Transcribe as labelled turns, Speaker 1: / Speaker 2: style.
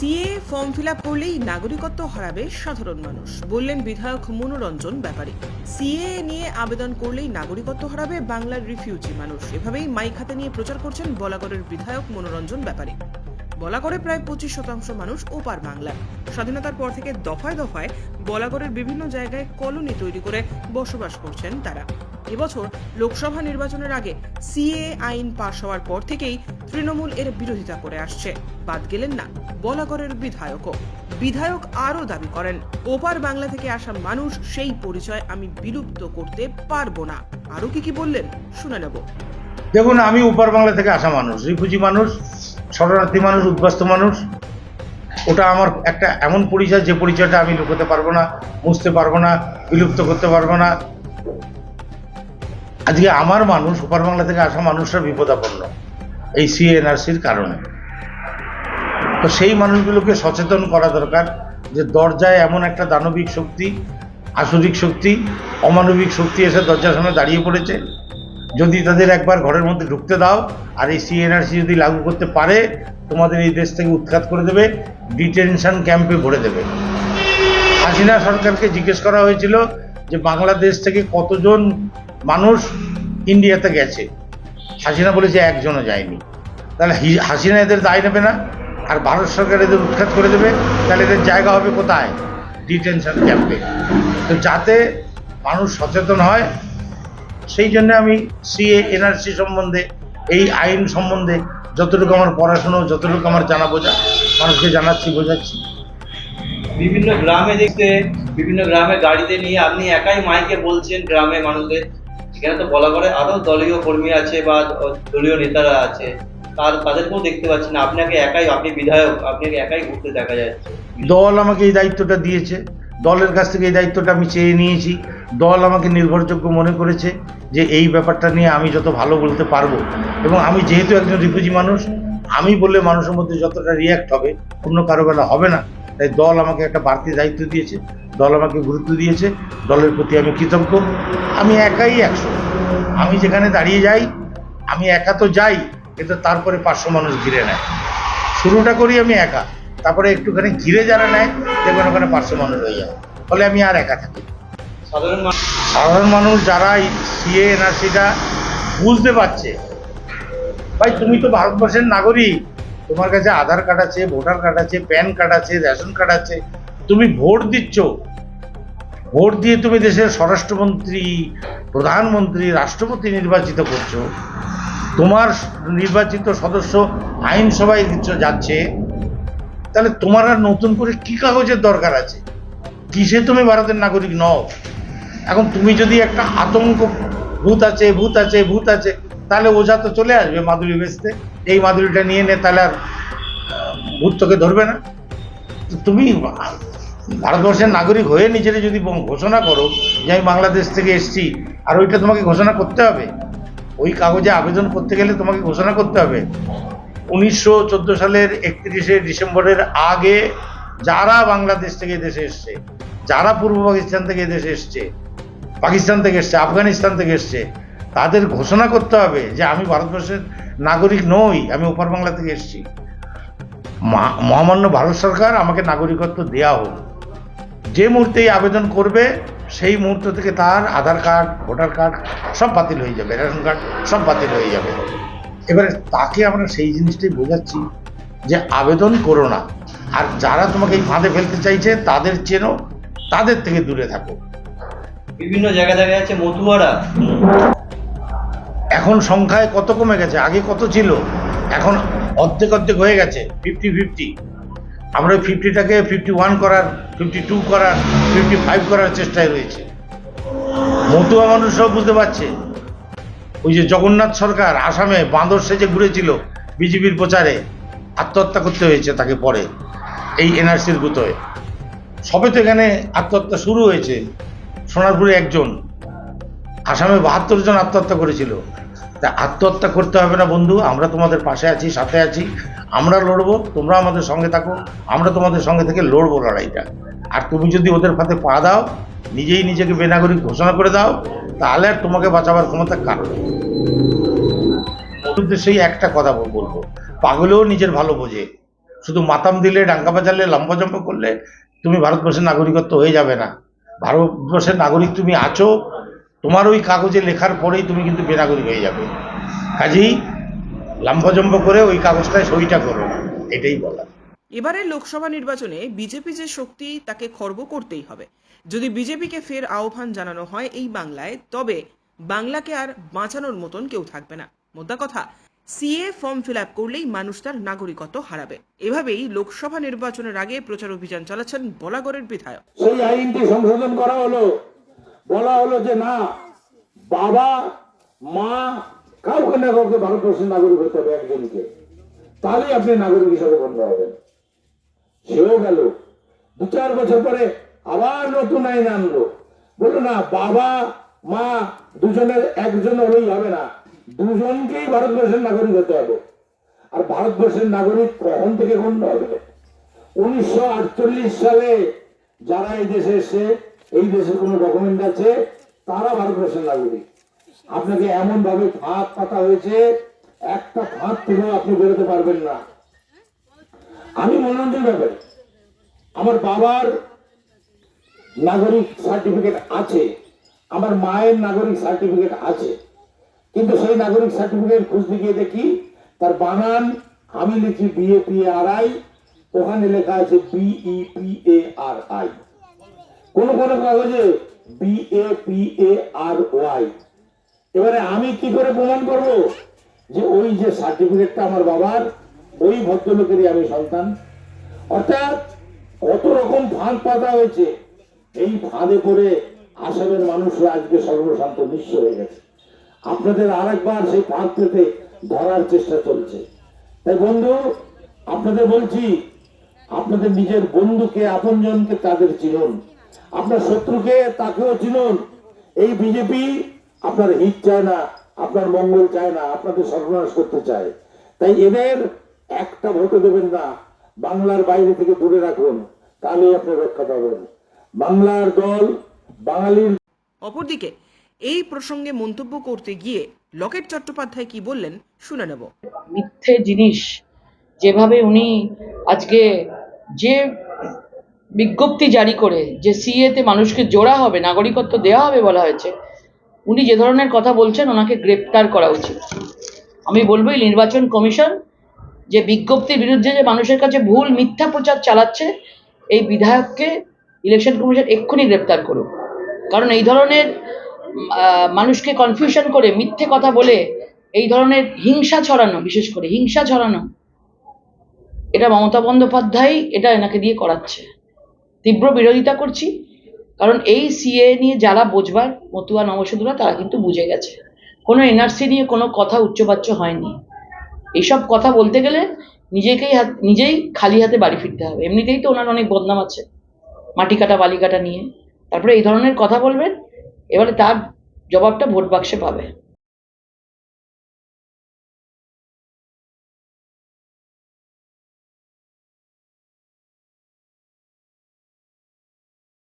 Speaker 1: CA form fill up করলেই নাগরিকত্ব হারাবে সাধারণ মানুষ। বললেন বিধায়ক মনোরঞ্জন ব্যাপারী। সিএ নিয়ে আবেদন করলেই নাগরিকত্ব হারাবে বাংলার রিফিউজি মানুষ। এভাবেই মাইক হাতে নিয়ে প্রচার করছেন বলাগড়ের বিধায়ক মনোরঞ্জন ব্যাপারী। বলাগড়ে প্রায় পঁচিশ শতাংশ মানুষ ওপার বাংলার স্বাধীনতার পর থেকে দফায় দফায় বলাগড়ের বিভিন্ন জায়গায় কলোনি তৈরি করে বসবাস করছেন তারা। এবছর লোকসভা নির্বাচনের আগে সিএ আইন পাশ হওয়ার পর থেকেই তৃণমূল এর বিরোধিতা করে আসছে। বাদ গেলেন না বলাগড়ের বিধায়কও। বিধায়ক আরও দাবি করেন, ওপার বাংলা থেকে আসা মানুষ সেই পরিচয় আমি বিলুপ্ত করতে পারব না। আরও কি কি বললেন শুনে নেব।
Speaker 2: দেখুন, আমি উপার বাংলা থেকে আসা মানুষ রিফুজি মানুষ, শরণার্থী মানুষ, উদ্বাস্ত মানুষ। ওটা আমার একটা এমন পরিচয়, যে পরিচয়টা আমি লুকোতে পারব না, মুছতে পারব না, বিলুপ্ত করতে পারব না। আজকে আমার মানুষ, উপার বাংলা থেকে আসা মানুষরা বিপদাপন্ন, এই সিএনআরসির কারণে। তো সেই মানুষগুলোকে সচেতন করা দরকার যে দরজায় এমন একটা দানবিক শক্তি, আসরিক শক্তি, অমানবিক শক্তি এসে দরজার সামনে দাঁড়িয়ে পড়েছে। যদি তাদের একবার ঘরের মধ্যে ঢুকতে দাও, আর এই সিএনআরসি যদি লাগু করতে পারে, তোমাদের এই দেশ থেকে উৎখাত করে দেবে, ডিটেনশন ক্যাম্পে ভরে দেবে। হাসিনা সরকারকে জিজ্ঞেস করা হয়েছিল যে বাংলাদেশ থেকে কতজন মানুষ ইন্ডিয়াতে গেছে? হাসিনা বলেছে একজনও যায়নি। তাহলে হাসিনা এদের দায় নেবে না? আর ভারত সরকার এদের উৎখাত করে দেবে? তাহলে এদের জায়গা হবে কোথায়? ডিটেনশন ক্যাম্পে। তো যাতে মানুষ সচেতন হয়, সেই জন্য আমি সিএ, এনআরসি সম্বন্ধে, এই আইন সম্বন্ধে যতটুকু আমার পড়াশুনো, যতটুকু আমার জানা বোঝা, মানুষকে জানাচ্ছি, বোঝাচ্ছি।
Speaker 3: বিভিন্ন গ্রামে দেখতে বিভিন্ন গ্রামে গাড়িতে নিয়ে আপনি একাই মাইকে বলছেন গ্রামে মানুষদের। এখানে তো বলা করে আরও দলীয় কর্মী আছে বা দলীয় নেতারা আছে। তার, তাদেরকেও দেখতে পাচ্ছি না। আপনাকে একাই, আপনি বিধায়ক, আপনাকে একাই ঘুরতে দেখা যাচ্ছে।
Speaker 2: দল আমাকে এই দায়িত্বটা দিয়েছে। দলের কাছ থেকে এই দায়িত্বটা আমি চেয়ে নিয়েছি। দল আমাকে নির্ভরযোগ্য মনে করেছে যে এই ব্যাপারটা নিয়ে আমি যত ভালো বলতে পারব। এবং আমি যেহেতু একজন রিফিউজি মানুষ, আমি বললে মানুষের মধ্যে যতটা রিয়াক্ট হবে, অন্য কারও বেলা হবে না। তাই দল আমাকে একটা বাড়তি দায়িত্ব দিয়েছে। দল আমাকে গুরুত্ব দিয়েছে দলের প্রতি আমি কৃতজ্ঞ। আমি একাই একশো। আমি যেখানে দাঁড়িয়ে যাই আমি একা তো যাই কিন্তু তারপরে পাঁচশো মানুষ ঘিরে নেয়। শুরুটা করি আমি একা তারপরে একটুখানি ঘিরে যারা নেয় দেখবেন ওখানে পাঁচশো মানুষ হয়ে যায় ফলে আমি আর একা থাকি।
Speaker 3: সাধারণ মানুষ
Speaker 2: সাধারণ মানুষ যারা সিএ এনআরসিটা বুঝতে পারছে ভাই তুমি তো ভারতবর্ষের নাগরিক। তোমার কাছে আধার কার্ড আছে ভোটার কার্ড আছে প্যান কার্ড আছে রেশন কার্ড আছে তুমি ভোট দিচ্ছ। ভোট দিয়ে তুমি দেশের স্বরাষ্ট্রমন্ত্রী, প্রধানমন্ত্রী, রাষ্ট্রপতি নির্বাচিত করছ। তোমার নির্বাচিত সদস্য আইনসভায় দিচ্ছ- যাচ্ছে। তাহলে তোমার আর নতুন করে কি কাগজের দরকার আছে? কিসে তুমি ভারতের নাগরিক নও? এখন তুমি যদি একটা আতঙ্ক, ভূত আছে ভূত আছে ভূত আছে, তাহলে ওঝা তো চলে আসবে মাদুরি বেচতে। এই মাদুরিটা নিয়ে নে, তাহলে আর ভূত তোকে ধরবে না। তুমি ভারতবর্ষের নাগরিক হয়ে নিজেরা যদি ঘোষণা করো যে আমি বাংলাদেশ থেকে এসেছি, আর ওইটা তোমাকে ঘোষণা করতে হবে? ওই কাগজে আবেদন করতে গেলে তোমাকে ঘোষণা করতে হবে। উনিশশো চোদ্দ সালের একত্রিশে ডিসেম্বরের আগে যারা বাংলাদেশ থেকে দেশে এসছে, যারা পূর্ব পাকিস্তান থেকে দেশে এসছে, পাকিস্তান থেকে এসছে, আফগানিস্তান থেকে এসছে, তাদের ঘোষণা করতে হবে যে আমি ভারতবর্ষের নাগরিক নই, আমি ওপার বাংলা থেকে এসেছি। মহা- মহামান্য ভারত সরকার আমাকে নাগরিকত্ব দেয়া হোক। যে মুহূর্তেই আবেদন করবে সেই মুহূর্ত থেকে তার আধার কার্ড ভোটার কার্ড সব বাতিল হয়ে যাবে রেশন কার্ড সব বাতিল হয়ে যাবে। এবারে তাকে আমরা সেই জিনিসটাই বোঝাচ্ছি যে আবেদন করো না। আর যারা তোমাকে এই ফাঁদে ফেলতে চাইছে তাদের চেনো তাদের থেকে দূরে থাকো।
Speaker 3: বিভিন্ন জায়গায় দেখা যাচ্ছে মতুয়ারা।
Speaker 2: এখন সংখ্যায় কত কমে গেছে? আগে কত ছিল? এখন অর্ধেক অর্ধেক হয়ে গেছে ফিফটি ফিফটি আমরা ফিফটিটাকে ফিফটি ওয়ান করার ফিফটি টু করার ফিফটি ফাইভ করার চেষ্টায় রয়েছে। মতুয়া মানুষরাও বুঝতে পারছে। ওই যে জগন্নাথ সরকার আসামে বাঁদর সেজে ঘুরেছিল বিজেপির প্রচারে, আত্মহত্যা করতে হয়েছে তাকে পরে, এই এনআরসির গুতোয়। সবে তো এখানে আত্মহত্যা শুরু হয়েছে, সোনারপুরে একজন, আসামে বাহাত্তর জন আত্মহত্যা করেছিল। তা আত্মহত্যা করতে হবে না বন্ধু, আমরা তোমাদের পাশে আছি, সাথে আছি আমরা লড়বো, তোমরা আমাদের সঙ্গে থাকো, আমরা তোমাদের সঙ্গে থেকে লড়বো লড়াইটা। আর তুমি যদি ওদের ফাঁদে পা দাও, নিজেই নিজেকে বেনাগরিক ঘোষণা করে দাও, তাহলে আর তোমাকে বাঁচাবার ক্ষমতা কার সেই একটা কথা বলব, পাগলেও নিজের ভালো বোঝে।
Speaker 4: শুধু মাতাম দিলে, ডাঙ্গা বাজালে, লম্বা লম্বাজম্ব করলে তুমি ভারতবর্ষের নাগরিকত্ব হয়ে যাবে না। ভারতবর্ষের নাগরিক তুমি আছো, তোমার ওই কাগজে লেখার পরেই তুমি কিন্তু বেনাগরিক হয়ে যাবে। কাজেই লম্বাজম্ব করে ওই কাগজটায় সইটা করো। না এটাই বলা।
Speaker 1: এবারে লোকসভা নির্বাচনে বিজেপি যে শক্তি তাকে খর্ব করতেই হবে। যদি বিজেপিকে ফের আহ্বান জানানো হয় এই বাংলায় তবে বাংলাকে আর বাঁচানোর মতন কেউ থাকবে না। মোদ্দা কথা সিএ ফর্ম ফিল আপ করলেই মানুষ তার নাগরিকত্ব হারাবে। এভাবেই লোকসভা নির্বাচনের আগে প্রচার অভিযান চালাচ্ছেন বলাগড়ের বিধায়ক।
Speaker 2: সেই আইনটি সংশোধন করা হলো। বলা হলো যে না বাবা মা কাউকে না কাউকে ভারতবর্ষের নাগরিক হতে হবে একজনকে? তাহলেই আপনি নাগরিক হিসাবে গণ্য হবেন সেও গেল। দু চার বছর পরে আবার নতুন আইন আনলো। বলল, না, বাবা, মা দুজনের, একজন হলেই হবে না। দুজনকেই ভারতবর্ষের নাগরিক হতে হবে। আর ভারতবর্ষের নাগরিক কখন থেকে গণ্য হবে? উনিশশো আটচল্লিশ সালে যারা এই দেশে এসে এই দেশের কোনো ডকুমেন্ট আছে, তারা ভারতবর্ষের নাগরিক। আপনাকে এমন ভাবে ফাঁক পাতা হয়েছে, একটা ফাঁক থেকেও আপনি বেরোতে পারবেন না। আমি মনোরঞ্জন ব্যাপারে, আমার বাবার নাগরিক সার্টিফিকেট আছে, আমার মায়ের নাগরিক সার্টিফিকেট আছে, কিন্তু সেই নাগরিক সার্টিফিকেট খুঁজতে গিয়ে দেখি, তার বানান, আমি লিখি বিএ পি আর আই ওখানে লেখা আছে B P A R I কোন কোন কাগজে B A P A R Y এবারে আমি কি করে প্রমাণ করব? যে ওই যে সার্টিফিকেটটা আমার বাবার, ওই ভদ্রলোকেরই আমি সন্তান। অর্থাৎ কত রকম ফাঁদ পাতা হয়েছে। এই ফাঁদে পড়ে আসামের মানুষরা আজকে সর্বশান্ত নিঃস্ব হয়ে গেছে। আপনাদের আরেকবার সেই ফাঁদ পেতে ধরার চেষ্টা চলছে। তাই বন্ধু, আপনাদের বলছি, আপনাদের নিজের বন্ধুকে, আপনজনকে তাদের চিনুন। আপনার শত্রুকে তাকেও চিনুন। এই বিজেপি আপনার হিত চায় না আপনার মঙ্গল চায় না আপনাদের সর্বনাশ করতে চায়। তাই এদের একটা ভোটও দেবেন না। বাংলার বাইরে থেকে দূরে রাখুন তাহলেই আপনি রক্ষা পাবেন। বাংলার দল বাঙালির
Speaker 1: অপরদিকে এই প্রসঙ্গে মন্তব্য করতে গিয়ে লকেট চট্টোপাধ্যায় কি বললেন শুনে নেব।
Speaker 5: মিথ্যে জিনিস যেভাবে উনি আজকে যে বিজ্ঞপ্তি জারি করে যে সিএতে মানুষকে জোড়া হবে নাগরিকত্ব দেওয়া হবে বলা হয়েছে উনি যে ধরনের কথা বলছেন, ওনাকে গ্রেপ্তার করা উচিত। আমি বলব, এই নির্বাচন কমিশন যে বিজ্ঞপ্তির বিরুদ্ধে যে মানুষের কাছে ভুল মিথ্যা প্রচার চালাচ্ছে, এই বিধায়ককে ইলেকশন কমিশন এক্ষুনি গ্রেপ্তার করুক। কারণ এই ধরনের মানুষকে কনফিউশন করে মিথ্যে কথা বলে, এই ধরনের হিংসা ছড়ানো, বিশেষ করে হিংসা ছড়ানো, এটা মমতা বন্দ্যোপাধ্যায় এটা এনাকে দিয়ে করাচ্ছে। তীব্র বিরোধিতা করছি। কারণ এই সিএ নিয়ে যারা বোঝবার মতুয়া নবসধুরা তারা কিন্তু বুঝে গেছে। কোনো এনআরসি নিয়ে কোনো কথা উচ্চবাচ্য হয়নি। এইসব কথা বলতে গেলে নিজেকেই হাত, নিজেই খালি হাতে বাড়ি ফিরতে হবে। এমনিতেই তো ওনার অনেক বদনাম আছে মাটি কাটা বালি কাটা নিয়ে। তারপরে এই ধরনের কথা বলবেন, এবারে তার জবাবটা ভোট বাক্সে পাবে।